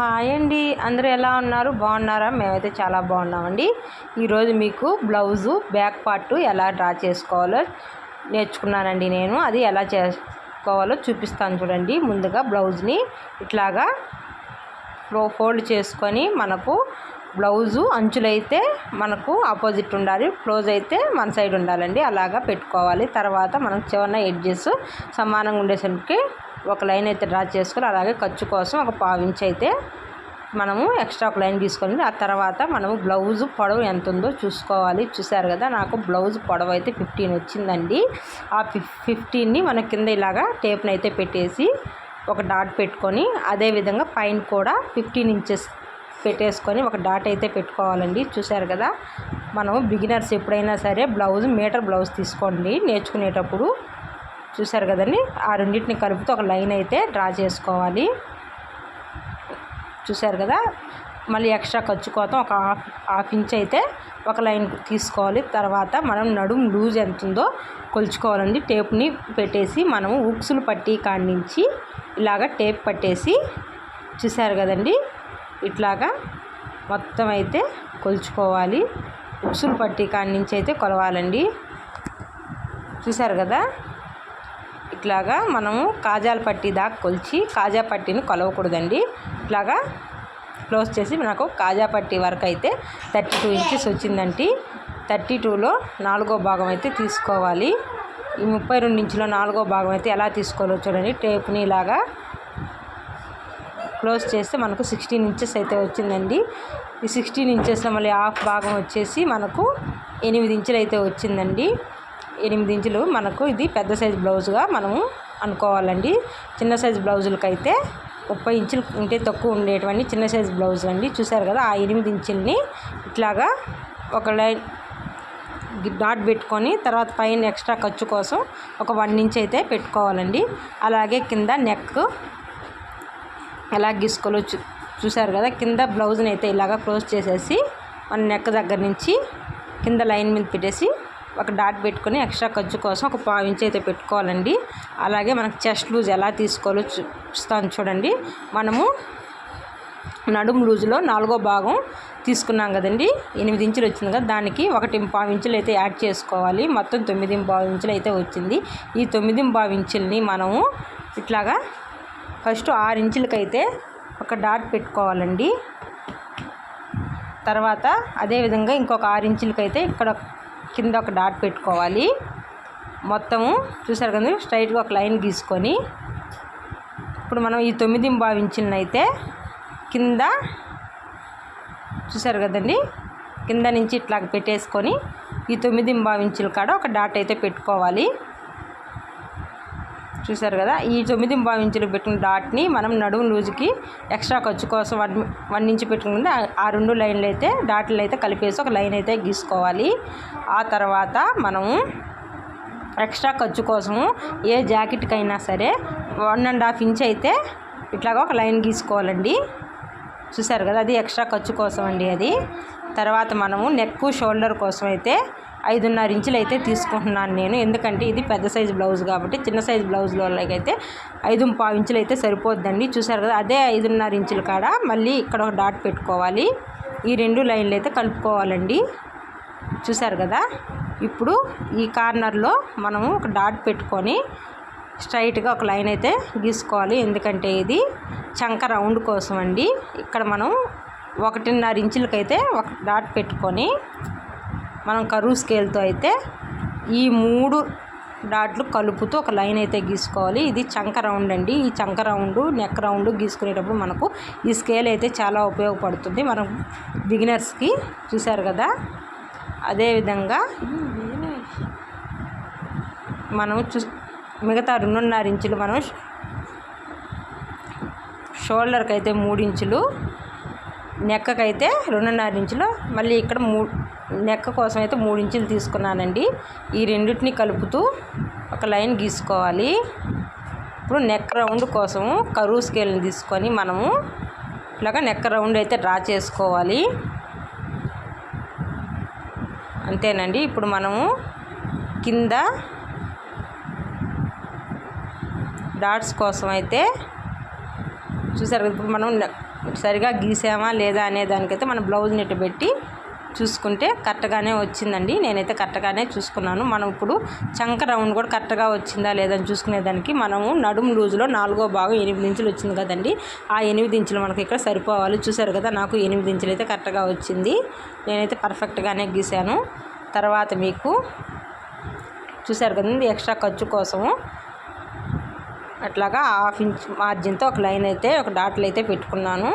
Hi అండి. అందరూ ఎలా ఉన్నారు? బాగున్నారా? మేమైతే చాలా బాగున్నామండి. ఈరోజు మీకు బ్లౌజు బ్యాక్ పార్ట్ ఎలా డ్రా చేసుకోవాలో నేర్చుకున్నానండి నేను. అది ఎలా చేసుకోవాలో చూపిస్తాను చూడండి. ముందుగా బ్లౌజ్ని ఇట్లాగా ఫ్లో ఫోల్డ్ చేసుకొని మనకు బ్లౌజు అంచులైతే మనకు ఆపోజిట్ ఉండాలి. క్లోజ్ అయితే మన సైడ్ ఉండాలండి. అలాగా పెట్టుకోవాలి. తర్వాత మనం చివరిన ఎడ్జెస్ సమానంగా ఉండేసరికి ఒక లైన్ అయితే డ్రా చేసుకొని అలాగే ఖర్చు కోసం ఒక పావు అయితే మనము ఎక్స్ట్రా ఒక లైన్ తీసుకొని ఆ తర్వాత మనము బ్లౌజ్ పొడవు ఎంత ఉందో చూసుకోవాలి. చూసారు కదా నాకు బ్లౌజ్ పొడవు అయితే ఫిఫ్టీన్ వచ్చిందండి. ఆ ఫిఫ్ ఫిఫ్టీన్ని మన కింద ఇలాగా టేప్ని అయితే పెట్టేసి ఒక డాట్ పెట్టుకొని అదేవిధంగా పైన కూడా ఫిఫ్టీన్ ఇంచెస్ పెట్టేసుకొని ఒక డాట్ అయితే పెట్టుకోవాలండి. చూసారు కదా మనం బిగినర్స్ ఎప్పుడైనా సరే బ్లౌజ్ మీటర్ బ్లౌజ్ తీసుకోండి. నేర్చుకునేటప్పుడు చూసారు కదండి? ఆ రెండింటిని కలుపుతూ ఒక లైన్ అయితే డ్రా చేసుకోవాలి. చూసారు కదా? మళ్ళీ ఎక్స్ట్రా ఖర్చు కోసం ఒక హాఫ్ హాఫ్ ఇంచ్ అయితే ఒక లైన్ తీసుకోవాలి. తర్వాత మనం నడుము లూజ్ ఎంత ఉందో కొలుచుకోవాలండి. టేప్ని పెట్టేసి మనము ఉక్సులు పట్టి కాడించి నుంచి ఇలాగ టేప్ పట్టేసి చూసారు కదండి? ఇట్లాగా మొత్తం అయితే కొలుచుకోవాలి. ఉక్సులు పట్టి కాడి నుంచి అయితే కొలవాలండి. చూసారు కదా? ఇట్లాగా మనము కాజాల పట్టి దాకా కొలిచి కాజా పట్టిని కొలవకూడదండి. ఇట్లాగా క్లోజ్ చేసి నాకు కాజా పట్టి వరకు అయితే థర్టీ టూ ఇంచెస్ వచ్చిందండి. థర్టీ టూలో నాలుగో భాగం అయితే తీసుకోవాలి. ఈ ముప్పై రెండు ఇంచులో నాలుగో భాగం అయితే ఎలా తీసుకోవాలో చూడండి. టేప్ని ఇలాగా క్లోజ్ చేస్తే మనకు సిక్స్టీన్ ఇంచెస్ అయితే వచ్చిందండి. ఈ సిక్స్టీన్ ఇంచెస్లో మళ్ళీ హాఫ్ భాగం వచ్చేసి మనకు ఎనిమిది ఇంచులు అయితే వచ్చిందండి. ఎనిమిది ఇంచులు మనకు ఇది పెద్ద సైజు బ్లౌజ్గా మనము అనుకోవాలండి. చిన్న సైజు బ్లౌజులకైతే ముప్పై ఇంచులు ఉంటే తక్కువ ఉండేటువంటి చిన్న సైజు బ్లౌజ్ అండి చూసారు కదా ఆ ఎనిమిది ఇంచుల్ని ఇట్లాగా ఒక లైన్ డాట్ పెట్టుకొని తర్వాత పైన ఎక్స్ట్రా ఖర్చు కోసం ఒక వన్ ఇంచ్ అయితే పెట్టుకోవాలండి. అలాగే కింద నెక్ ఎలా గీసుకోవాలో చూ చూసారు కదా కింద బ్లౌజ్ని అయితే ఇలాగ క్లోజ్ చేసేసి మన నెక్ దగ్గర నుంచి కింద లైన్ మీద పెట్టేసి ఒక డాట్ పెట్టుకొని ఎక్స్ట్రా ఖర్చు కోసం ఒక పావు ఇంచ్ అయితే పెట్టుకోవాలండి. అలాగే మనకు చెస్ట్ లూజ్ ఎలా తీసుకోవాలో చూస్తాను చూడండి. మనము నడుము లూజులో నాలుగో భాగం తీసుకున్నాం కదండి. ఎనిమిది ఇంచులు వచ్చింది కదా దానికి ఒకటి పావు ఇంచులు అయితే యాడ్ చేసుకోవాలి. మొత్తం తొమ్మిది పావు ఇంచులు అయితే వచ్చింది. ఈ తొమ్మిది పావు ఇంచుల్ని మనము ఇట్లాగా ఫస్ట్ ఆరు ఇంచులకైతే ఒక డాట్ పెట్టుకోవాలండి. తర్వాత అదేవిధంగా ఇంకొక ఆరు ఇంచులకైతే ఇక్కడ కింద ఒక డాట్ పెట్టుకోవాలి. మొత్తము చూసారు కదా స్ట్రైట్గా ఒక లైన్ గీసుకొని. ఇప్పుడు మనం ఈ తొమ్మిది భావించిన అయితే కింద చూసారు కదండి? కింద నుంచి ఇట్లా పెట్టేసుకొని ఈ తొమ్మిది భావించిన కాడ ఒక డాట్ అయితే పెట్టుకోవాలి. చూసారు కదా? ఈ తొమ్మిది ఇంచులు పెట్టిన డాట్ని మనం నడుము లూజుకి ఎక్స్ట్రా ఖర్చు కోసం వన్ వన్ ఇంచు పెట్టుకుంటే ఆ రెండు లైన్లు అయితే డాట్లు అయితే కలిపేసి ఒక లైన్ అయితే గీసుకోవాలి. ఆ తర్వాత మనము ఎక్స్ట్రా ఖర్చు కోసము ఏ జాకెట్కైనా సరే వన్ అండ్ హాఫ్ ఇంచ్ అయితే ఇట్లాగా ఒక లైన్ గీసుకోవాలండి. చూసారు కదా అది ఎక్స్ట్రా ఖర్చు కోసం అండి అది. తర్వాత మనము నెక్ షోల్డర్ కోసం అయితే ఐదున్నర ఇంచులు అయితే తీసుకుంటున్నాను నేను. ఎందుకంటే ఇది పెద్ద సైజు బ్లౌజ్ కాబట్టి చిన్న సైజు బ్లౌజ్లో అయితే ఐదు పావు ఇంచులు అయితే సరిపోద్దండి. చూసారు కదా అదే ఐదున్నర ఇంచుల కాడ మళ్ళీ ఇక్కడ ఒక డాట్ పెట్టుకోవాలి. ఈ రెండు లైన్లు అయితే కలుపుకోవాలండి. చూసారు కదా ఇప్పుడు ఈ కార్నర్లో మనము ఒక డాట్ పెట్టుకొని స్ట్రైట్గా ఒక లైన్ అయితే గీసుకోవాలి. ఎందుకంటే ఇది చంక రౌండ్ కోసం అండి. ఇక్కడ మనం ఒకటిన్నర ఇంచులకైతే ఒక డాట్ పెట్టుకొని మనం కరువు స్కేల్తో అయితే ఈ మూడు డాట్లు కలుపుతూ ఒక లైన్ అయితే గీసుకోవాలి. ఇది చంక రౌండ్ అండి. ఈ చంక రౌండ్ నెక్ రౌండ్ గీసుకునేటప్పుడు మనకు ఈ స్కేల్ అయితే చాలా ఉపయోగపడుతుంది. మనం బిగినర్స్కి చూసారు కదా? అదేవిధంగా మనం చూ మిగతా రెండున్నర ఇంచులు మనం షోల్డర్కి అయితే మూడు ఇంచులు నెక్కకైతే రెండున్నర ఇంచులు. మళ్ళీ ఇక్కడ మూ నెక్క కోసం అయితే మూడు ఇంచులు తీసుకున్నానండి. ఈ రెండింటిని కలుపుతూ ఒక లైన్ గీసుకోవాలి. ఇప్పుడు నెక్ రౌండ్ కోసము కరువు స్కేల్ని తీసుకొని మనము ఇలాగా నెక్ రౌండ్ అయితే డ్రా చేసుకోవాలి. అంతేనండి. ఇప్పుడు మనము కింద డాట్స్ కోసం అయితే చూసారు ఇప్పుడు మనం సరిగా గీసామా లేదా అనే దానికైతే మనం బ్లౌజ్ నెట్ పెట్టి చూసుకుంటే కరెక్ట్గానే వచ్చిందండి. నేనైతే కరెక్ట్గానే చూసుకున్నాను. మనం ఇప్పుడు చంక రౌండ్ కూడా కరెక్ట్గా వచ్చిందా లేదని చూసుకునేదానికి మనము నడుము లూజులో నాలుగో భాగం ఎనిమిది ఇంచులు వచ్చింది కదండి. ఆ ఎనిమిది ఇంచులు మనకి ఇక్కడ సరిపోవాలి. చూసారు కదా నాకు ఎనిమిది ఇంచులు అయితే కరెక్ట్గా వచ్చింది. నేనైతే పర్ఫెక్ట్గానే గీసాను. తర్వాత మీకు చూసారు కదండి ఎక్స్ట్రా ఖర్చు కోసము అట్లాగా హాఫ్ ఇంచ్ మార్జిన్తో ఒక లైన్ అయితే ఒక డాట్లు అయితే పెట్టుకున్నాను.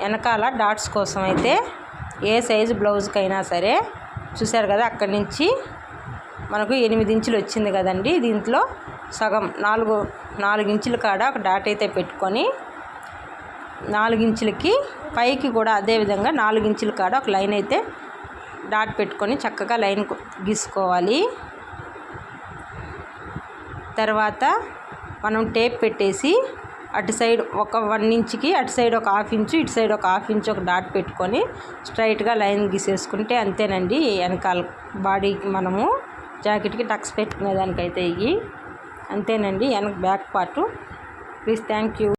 వెనకాల డాట్స్ కోసం అయితే ఏ సైజు బ్లౌజ్కైనా సరే చూసారు కదా అక్కడి నుంచి మనకు ఎనిమిది ఇంచులు వచ్చింది కదండి దీంట్లో సగం నాలుగు నాలుగు ఇంచుల కాడ ఒక డాట్ అయితే పెట్టుకొని నాలుగించులకి పైకి కూడా అదేవిధంగా నాలుగు కాడ ఒక లైన్ అయితే డాట్ పెట్టుకొని చక్కగా లైన్ గీసుకోవాలి. తర్వాత మనం టేప్ పెట్టేసి అటు సైడ్ ఒక వన్ ఇంచ్కి అటు సైడ్ ఒక హాఫ్ ఇంచు ఇటు సైడ్ ఒక హాఫ్ ఇంచు ఒక డాట్ పెట్టుకొని స్ట్రైట్గా లైన్ గీసేసుకుంటే అంతేనండి. వెనకాల బాడీకి మనము జాకెట్కి టక్స్ పెట్టుకునేదానికైతే ఇవి అంతేనండి. వెనక back part. Please thank you.